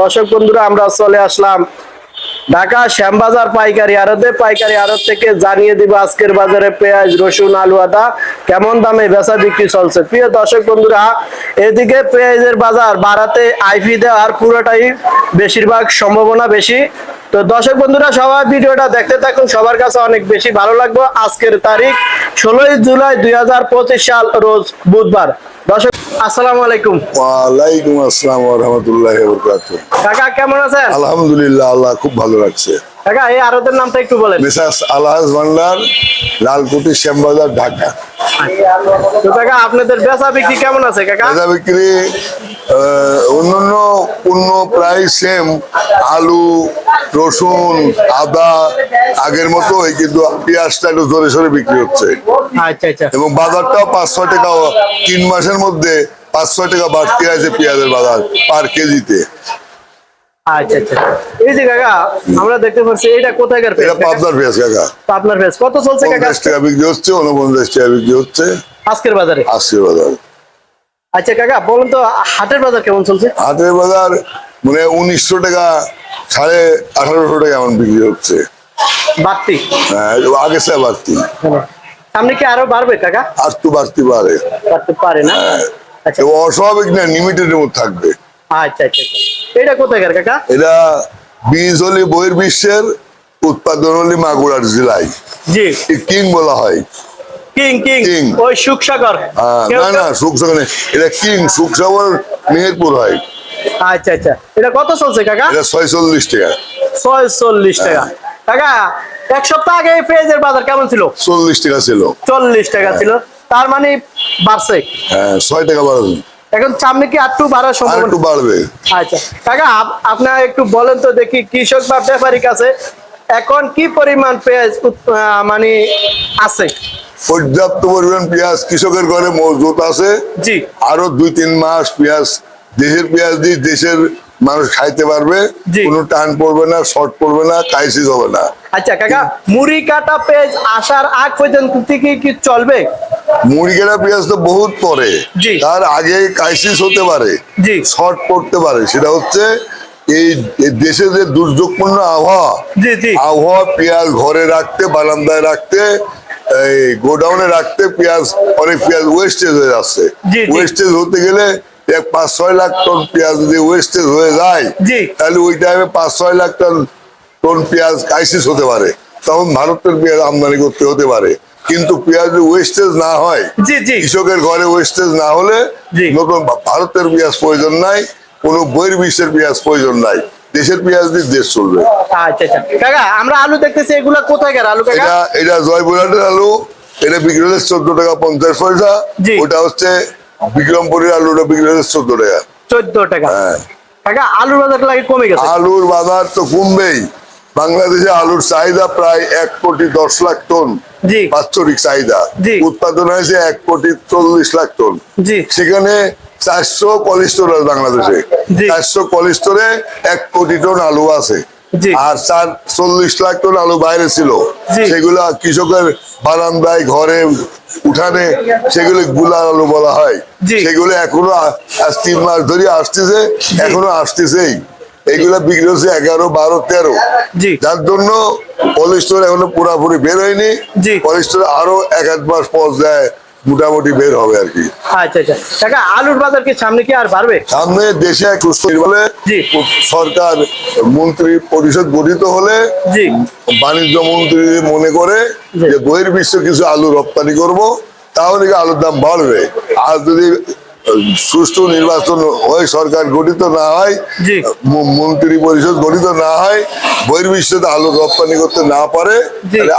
দর্শক বন্ধুরা, আমরা চলে আসলাম ঢাকা শ্যামবাজার পাইকারি আড়তে। পাইকারি আড়ত থেকে জানিয়ে দিব আজকের বাজারে পেঁয়াজ, রসুন, আলু, আদা কেমন দামে বেচা বিক্রি চলছে। প্রিয় দর্শক বন্ধুরা, এদিকে পেঁয়াজের বাজার বাড়াতে আইপি দেওয়ার পুরোটাই বেশিরভাগ সম্ভাবনা বেশি। তো দর্শক বন্ধুরা, সবাই ভিডিওটা দেখতে থাকুন, সবার কাছে অনেক বেশি ভালো লাগবে। আজকের তারিখ ষোলোই জুলাই দুই হাজার পঁচিশ সাল, রোজ বুধবার। আসসালামু আলাইকুম। ওয়ালাইকুম আসসালাম রহমতুল্লাহ বরকাত কাকা কেমন আছেন? আলহামদুলিল্লাহ আল্লাহ খুব ভালো লাগছে কাকা এই আরতের নামটা একটু বলেন। মিসাস আলহাজ ভান্ডার লালকুটি শ্যামবাজার ঢাকা। তো কাকা আপনাদের বেচা বিক্রি কেমন আছে কাকা? বিক্রি অন্যান্য পণ্য প্রায় সেম আলু রসুন আদা আগের মতো কিন্তু পেঁয়াজটা একটু জোরে সরে বিক্রি হচ্ছে। আচ্ছা আচ্ছা। এবং বাজারটাও পাঁচ ছয় টাকা তিন মাসের মধ্যে পাঁচ ছয় টাকা বাড়তি আছে পেঁয়াজের বাজার পার কেজিতে। আচ্ছা আচ্ছা। এই যে কাকা আমরা দেখতে পাচ্ছি এটা কোথাকার এটা পেঁয়াজ? কাকা? পাবনার পেঁয়াজ কাকা। আপনার পেঁয়াজ। কত চলছে কাকা? টাকা বিক্রি হচ্ছে টাকা বিক্রি হচ্ছে। আজকের বাজারে? আশি বাজার। আচ্ছা কাকা বলুন তো হাটের বাজার কেমন চলছে? হাটের বাজার মানে উনিশশো টাকা সাড়ে আঠারোশো টাকা এমন বিক্রি হচ্ছে। বাড়তি? হ্যাঁ, আগে সে বাড়তি। সামনে কি আরও বাড়বে কাকা? আর তো বাড়তি পারে। বাড়তে পারে না? আচ্ছা। অস্বাভাবিক না লিমিটেডের মধ্যে থাকবে। আচ্ছা আচ্ছা আচ্ছা। এটা কোথাকার কাকা? এটা বীজ হলে বইয়ের বিশ্বের উৎপাদন হলে মাগুরার জেলায়। জি। কিং বলা হয়। King king. ওই সুখসাগর না না সুখসাগর এটা কিং সুখসাগর মেহেরপুর হয়। আচ্ছা আচ্ছা। এটা কত চলছে কাকা? এটা ছয়চল্লিশ টাকা। ছয় চল্লিশ টাকা কাকা এক সপ্তাহ আগে পেঁয়াজের বাজার কেমন ছিল? চল্লিশ টাকা ছিল। চল্লিশ টাকা ছিল। তার মানে বাড়ছে। হ্যাঁ ছয় টাকা বাড়বে। এখন সামনে কি আটটু বাড়ার সম্ভাবনা? একটু বাড়বে। আচ্ছা। কাকা আপ- আপনারা একটু বলেন তো দেখি কৃষক বা ব্যাপারী কাছে এখন কি পরিমাণ পেঁয়াজ মানে আছে? পর্যাপ্ত পরিমাণ পেঁয়াজ কৃষকের ঘরে মজুত আছে। আরও দুই তিন মাস পেঁয়াজ দেশের পেঁয়াজ দিয়ে দেশের মানুষ খাইতে পারবে। কোনো টান পড়বে না শর্ট পড়বে না ক্রাইসিস হবে না। আচ্ছা কাকা মুড়ি কাটা পেঁয়াজ আসার আগ পর্যন্ত কি কি চলবে? মুড়িকেরা পেঁয়াজ তো বহুত পরে। তার আগে ক্রাইসিস হতে পারে। শর্ট পড়তে পারে। সেটা হচ্ছে এই এই দেশে যে দুর্যোগপূর্ণ আবহাওয়া আবহাওয়া পেঁয়াজ ঘরে রাখতে বারান্দায় রাখতে এই গোডাউনে রাখতে পেঁয়াজ অনেক পেঁয়াজ ওয়েস্টেজ হয়ে যাচ্ছে। ওয়েস্টেজ হতে গেলে এক পাঁচ ছয় লাখ টন পেঁয়াজ যদি ওয়েস্টেজ হয়ে যায় তাহলে ওই টাইমে পাঁচ ছয় লাখ টন টন পেঁয়াজ ক্রাইসিস হতে পারে। তখন ভারতের পেঁয়াজ আমদানি করতে হতে পারে। কিন্তু পেঁয়াজ ওয়েস্টেজ না হয় কৃষকের ঘরে ওয়েস্টেজ না হলে নতুন ভারতের পেঁয়াজ প্রয়োজন নাই কোনো বইয়ের বিশ্বের পেঁয়াজ প্রয়োজন নাই। দেশের পেঁয়াজ দিয়ে দেশ চলবে। আচ্ছা আচ্ছা। কাকা আমরা আলু দেখতেছি এগুলা কোথাকার আলু কাকা? এটা এটা জয়পুরহাটের আলু এটা বিক্রি হচ্ছে চোদ্দ টাকা পঞ্চাশ পয়সা। ওটা হচ্ছে বিক্রমপুরের আলুটা বিক্রি হচ্ছে চোদ্দ টাকা। চোদ্দ টাকা। হ্যাঁ। কাকা আলুর বাজার লাগে কমে গেছে? আলুর বাজার তো কমবেই। বাংলাদেশে আলুর চাহিদা প্রায় এক কোটি দশ লাখ টন। বাৎসরিক চাহিদা। উৎপাদন হয়েছে এক কোটি চল্লিশ লাখ টন। সেখানে চারশো কলিস্টোর আছে বাংলাদেশে। চারশো কলিস্টোরে এক কোটি টন আলু আছে। আর চার চল্লিশ লাখ টন আলু বাইরে ছিল। সেগুলা কৃষকের বারান্দায় ঘরে উঠানে সেগুলো গুলা আলু বলা হয়। সেগুলো এখনও আজ তিন মাস ধরে আসতেছে এখনও আসতেছেই। এগুলা বিক্রি হচ্ছে এগারো বারো তেরো। যার জন্য পলিস্টোর এখনও পুরাপুরি বের হয়নি। জি। পলিস্টোর আরও এক আধ মাস পর যায় মোটামুটি বের হবে আর কি। আচ্ছা আচ্ছা। কাকা আলুর বাজার কি সামনে কি আর বাড়বে? সামনে দেশে সুস্থ বলে সরকার মন্ত্রী পরিষদ গঠিত হলে বাণিজ্য মন্ত্রী মনে করে। যে বহির্বিশ্ব কিছু আলু রপ্তানি করব তাহলে কি আলুর দাম বাড়বে? আর যদি সুষ্ঠু নির্বাচন হয় সরকার গঠিত না হয় মন্ত্রী পরিষদ গঠিত না হয় বহির বিশ্বতে আলু রপ্তানি করতে না পারে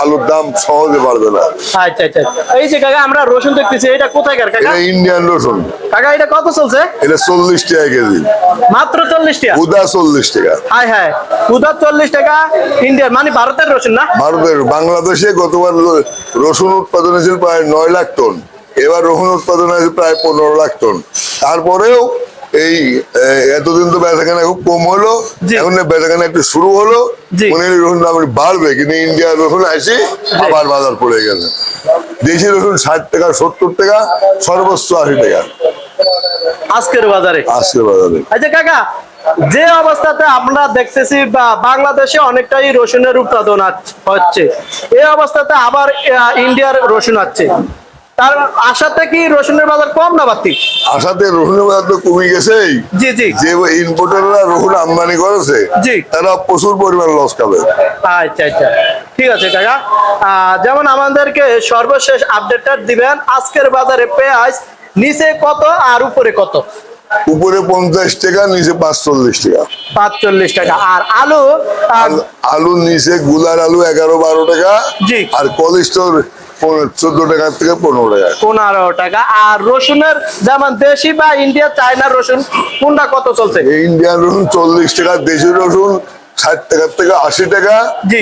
আলুর দাম সহজে বাড়বে না। আচ্ছা আচ্ছা এই যে কাকা আমরা রসুন দেখতেছি এটা কাকা? ইন্ডিয়ান রসুন। কাকা এটা কত চলছে? এটা চল্লিশ টাকা কেজি। মাত্র চল্লিশ টাকা? উদা চল্লিশ টাকা। হাই উদার চল্লিশ টাকা ইন্ডিয়া মানে ভারতের রসুন না? ভারতের বাংলাদেশে গতবার রসুন উৎপাদন হয়েছিল প্রায় নয় লাখ টন। এবার রসুন উৎপাদন হয়েছে প্রায় পনেরো লাখ টন। তারপরেও এই এতদিন তো বেচাকেনা খুব কম হলো। এখন বেচাকেনা একটু শুরু হলো। মনে হয় রসুন দাম বাড়বে কিন্তু ইন্ডিয়ার রসুন আসি আবার বাজার পড়ে গেছে। দেশি রসুন ষাট টাকা সত্তর টাকা সর্বোচ্চ আশি টাকা। আজকের বাজারে? আজকে বাজারে। আচ্ছা কাকা যে অবস্থাতে আমরা দেখতেছি বাংলাদেশে অনেকটাই রসুনের উৎপাদন হচ্ছে এই অবস্থাতে আবার ইন্ডিয়ার রসুন আছে তার আশাতে কি রসুনের বাজার কম না বাড়তি? আসাতে রসুনের বাজার তো কমে গেছেই জি জি। যে ইম্পোর্টাররা রসুন আমদানি করেছে জি। তারা প্রচুর পরিমাণ লস খাবে। আচ্ছা আচ্ছা। ঠিক আছে কাকা। যেমন আমাদেরকে সর্বশেষ আপডেটটা দিবেন আজকের বাজারে পেঁয়াজ নিচে কত আর উপরে কত? উপরে পঞ্চাশ টাকা নিচে পাঁচচল্লিশ টাকা। পাঁচচল্লিশ টাকা। আর আলু আলু- আলু নিচে গুলার আলু এগারো বারো টাকা। জি। আর কলিস্টোর চোদ্দ টাকা থেকে পনেরো টাকা। পনেরো টাকা। আর রসুনের যেমন দেশি বা ইন্ডিয়া চায়নার রসুন কোনটা কত চলছে? ইন্ডিয়ান রসুন চল্লিশ টাকা দেশি রসুন ষাট টাকার থেকে আশি টাকা জি।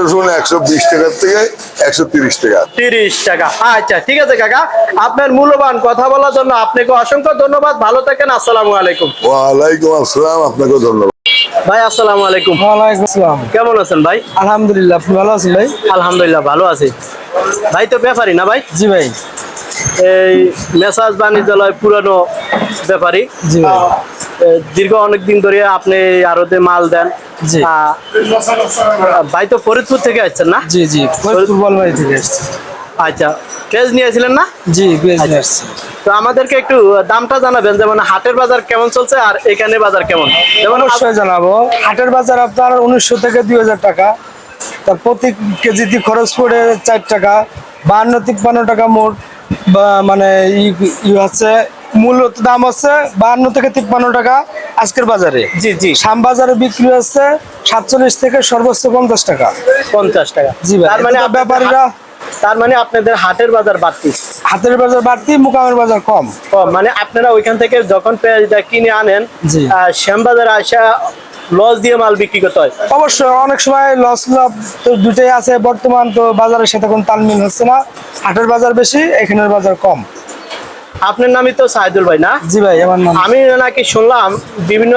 রসুন একশো বিশ টাকার থেকে একশো তিরিশ টাকা। তিরিশ টাকা। আচ্ছা ঠিক আছে কাকা। আপনার মূল্যবান কথা বলার জন্য আপনাকে অসংখ্য ধন্যবাদ। ভালো থাকেন আসসালামু আলাইকুম। ওয়ালাইকুম আসসালাম আপনাকে ধন্যবাদ। ভাই আসসালামু আলাইকুম। ওয়ালাইকুম আসসালাম। কেমন আছেন ভাই? আলহামদুলিল্লাহ ভালো আছেন ভাই? আলহামদুলিল্লাহ ভালো আছি। ভাই তো ব্যাপারী না ভাই? জি ভাই। এই মেসাজ বাণিজ্যালয় পুরানো ব্যাপারী। জি ভাই। দীর্ঘ অনেক দিন ধরে আপনি আরতে মাল দেন। জি। ভাই তো ফরিদপুর থেকে আসছেন না? জি জি ফরিদপুর বলবাড়ি থেকে এসেছি আচ্ছা পেজ নিয়েছিলেন না? জি পেঁয়াজ নিয়ে আসছি। তো আমাদেরকে একটু দামটা জানাবেন যেমন হাটের বাজার কেমন চলছে আর এখানে বাজার কেমন? যেমন অবশ্যই জানাব। হাটের বাজার আপনার উনিশশো থেকে দুই হাজার টাকা। তা প্রতি কেজিতে খরচ পড়ে চার টাকা বাহান্ন তিপ্পান্ন টাকা মোট মানে ই- হচ্ছে মূলত দাম হচ্ছে বাহান্ন থেকে তিপ্পান্ন টাকা আজকের বাজারে। জি জি। শাম বাজারে বিক্রি হচ্ছে সাতচল্লিশ থেকে সর্বোচ্চ পঞ্চাশ টাকা। পঞ্চাশ টাকা। জি ভাই তার মানে ব্যাপারীরা তার মানে আপনাদের হাটের বাজার বাড়তি। হাতের বাজার বাড়তি মুকামের বাজার কম। কম। মানে আপনারা ওইখান থেকে যখন পেঁয়াজটা কিনে আনেন শ্যামবাজারে আসা লস দিয়ে মাল বিক্রি করতে হয়? অবশ্যই অনেক সময় লস লাভ তো দুটোই আছে। বর্তমান তো বাজারের সাথে কোনো তালমিল হচ্ছে না। হাটের বাজার বেশি এখানের বাজার কম। আপনার নামই তো সাইদুল ভাই না? জি ভাই আমার নাম। আমি নাকি শুনলাম বিভিন্ন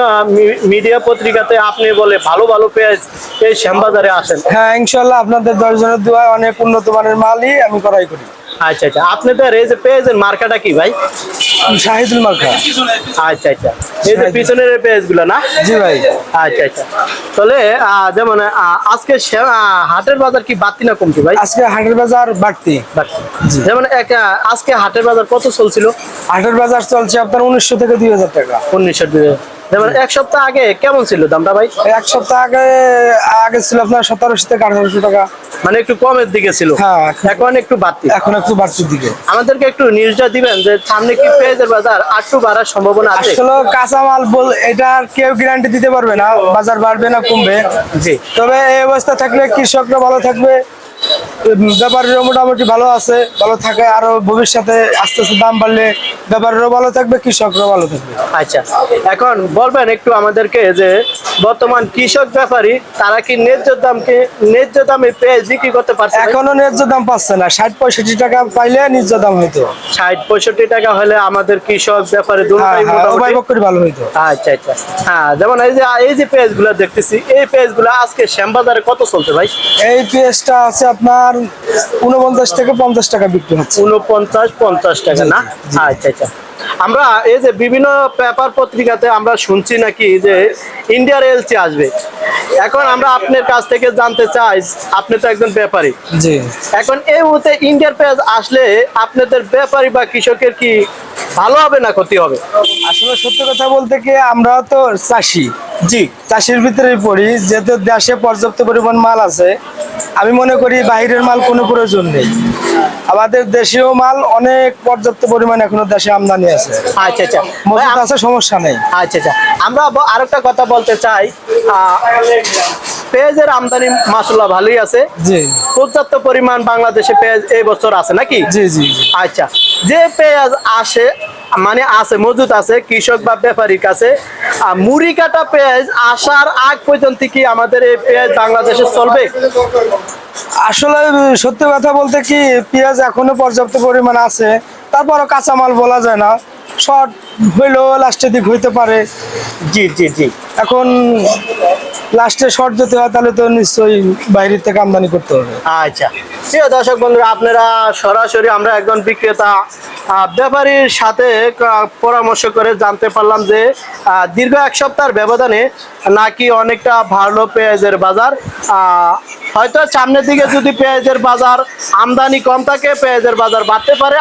মিডিয়া পত্রিকাতে আপনি বলে ভালো ভালো পেঁয়াজ এই শ্যামবাজারে আসেন। হ্যাঁ ইনশাল্লাহ আপনাদের দশজনের দোয়ায় অনেক উন্নত মানের মালই আমি করাই করি। আচ্ছা আচ্ছা। আপনাদের এই যে পেঁয়াজের মার্কাটা কি ভাই? শাহিদুল মার্কা। আচ্ছা আচ্ছা। এই যে পিছনের পেঁয়াজ না? জি ভাই। আচ্ছা আচ্ছা। তাহলে যেমন আজকে হাটের বাজার কি বাড়তি না কমতি ভাই? আজকে হাটের বাজার বাড়তি। বাড়তি। যেমন এক আজকে হাটের বাজার কত চলছিল? হাটের বাজার চলছে আপনার উনিশশো থেকে দুই হাজার টাকা। উনিশশো যেমন এক সপ্তাহ আগে কেমন ছিল দামটা ভাই? এক সপ্তাহ আগে আগে ছিল আপনার সতেরোশো থেকে আঠারোশো টাকা। মানে একটু কমের দিকে ছিল। হ্যাঁ। এখন একটু বাড়তি। এখন একটু বাড়তির দিকে। আমাদেরকে একটু নিউজটা দিবেন যে সামনে কি পেঁয়াজের বাজার আটটু বাড়ার সম্ভাবনা আছে? আসলে কাঁচামাল বল এটা কেউ গ্যারান্টি দিতে পারবে না বাজার বাড়বে না কমবে। জি। তবে এই অবস্থা থাকলে কৃষকরা ভালো থাকবে। ব্যাপারীরা মোটামুটি ভালো আছে ভালো থাকে আরও ভবিষ্যতে আস্তে আস্তে দাম বাড়লে ব্যাপারীরাও ভালো থাকবে কৃষকরাও ভালো থাকবে। আচ্ছা এখন বলবেন একটু আমাদেরকে যে বর্তমান কৃষক ব্যাপারী তারা কি ন্যায্য দামকে ন্যায্য দামে পেঁয়াজ বিক্রি করতে পারছে? এখনও ন্যায্য দাম পাচ্ছে না ষাট পঁয়ষট্টি টাকা পাইলে ন্যায্য দাম হইতো। ষাট পঁয়ষট্টি টাকা হলে আমাদের কৃষক ব্যাপারে হ্যাঁ হ্যাঁ ভালো হইতো। আচ্ছা আচ্ছা। হ্যাঁ যেমন এই যে এই যে পেঁয়াজগুলো দেখতেছি এই পেঁয়াজগুলো আজকে শ্যামবাজারে কত চলছে ভাই? এই পেঁয়াজটা আছে আপনার উনপঞ্চাশ থেকে পঞ্চাশ টাকা বিক্রি হচ্ছে। উনপঞ্চাশ পঞ্চাশ টাকা না? আচ্ছা আচ্ছা। আমরা এই যে বিভিন্ন পেপার পত্রিকাতে আমরা শুনছি নাকি যে ইন্ডিয়ার এলসি আসবে। এখন আমরা আপনার কাছ থেকে জানতে চাই আপনি তো একজন ব্যাপারী। জি। এখন এই মুহূর্তে ইন্ডিয়ার পেঁয়াজ আসলে আপনাদের ব্যাপারী বা কৃষকের কি ভালো হবে না ক্ষতি হবে? আসলে সত্যি কথা বলতে কি আমরা তো চাষি। জি। চাষির ভিতরে পড়ি যেহেতু দেশে পর্যাপ্ত পরিমাণ মাল আছে আমি মনে করি বাইরের মাল কোনো প্রয়োজন নেই। আমাদের দেশীয় মাল অনেক পর্যাপ্ত পরিমাণ এখনও দেশে আমদানি আছে। আচ্ছা আচ্ছা। আছে সমস্যা নেই। আচ্ছা আচ্ছা। আমরা আরেকটা কথা বলতে চাই পেঁয়াজের আমদানি মাসাল্লাহ ভালোই আছে। জি। পর্যাপ্ত পরিমাণ বাংলাদেশে পেঁয়াজ এই বছর আছে নাকি? জি জি জি। আচ্ছা যে পেঁয়াজ আসে মানে আছে মজুদ আছে কৃষক বা ব্যাপারীর কাছে মুড়ি কাটা পেঁয়াজ আসার আগ পর্যন্ত কি আমাদের এই পেঁয়াজ বাংলাদেশে চলবে? আসলে সত্যি কথা বলতে কি পেঁয়াজ এখনও পর্যাপ্ত পরিমাণ আছে তারপরও কাঁচামাল বলা যায় না। শর্ট হইলেও লাস্টের দিক হইতে পারে। জি জি জি। এখন লাস্টে শর্ট যদি হয় তাহলে তো নিশ্চয়ই বাইরের থেকে আমদানি করতে হবে। আচ্ছা। প্রিয় দর্শক বন্ধুরা আপনারা সরাসরি আমরা একজন বিক্রেতা ব্যাপারীর সাথে পরামর্শ করে জানতে পারলাম যে দীর্ঘ এক সপ্তাহের ব্যবধানে নাকি অনেকটা ভালো পেঁয়াজের বাজার। হয়তো সামনের দিকে যদি পেঁয়াজের বাজার আমদানি কম থাকে পেঁয়াজের বাজার বাড়তে পারে।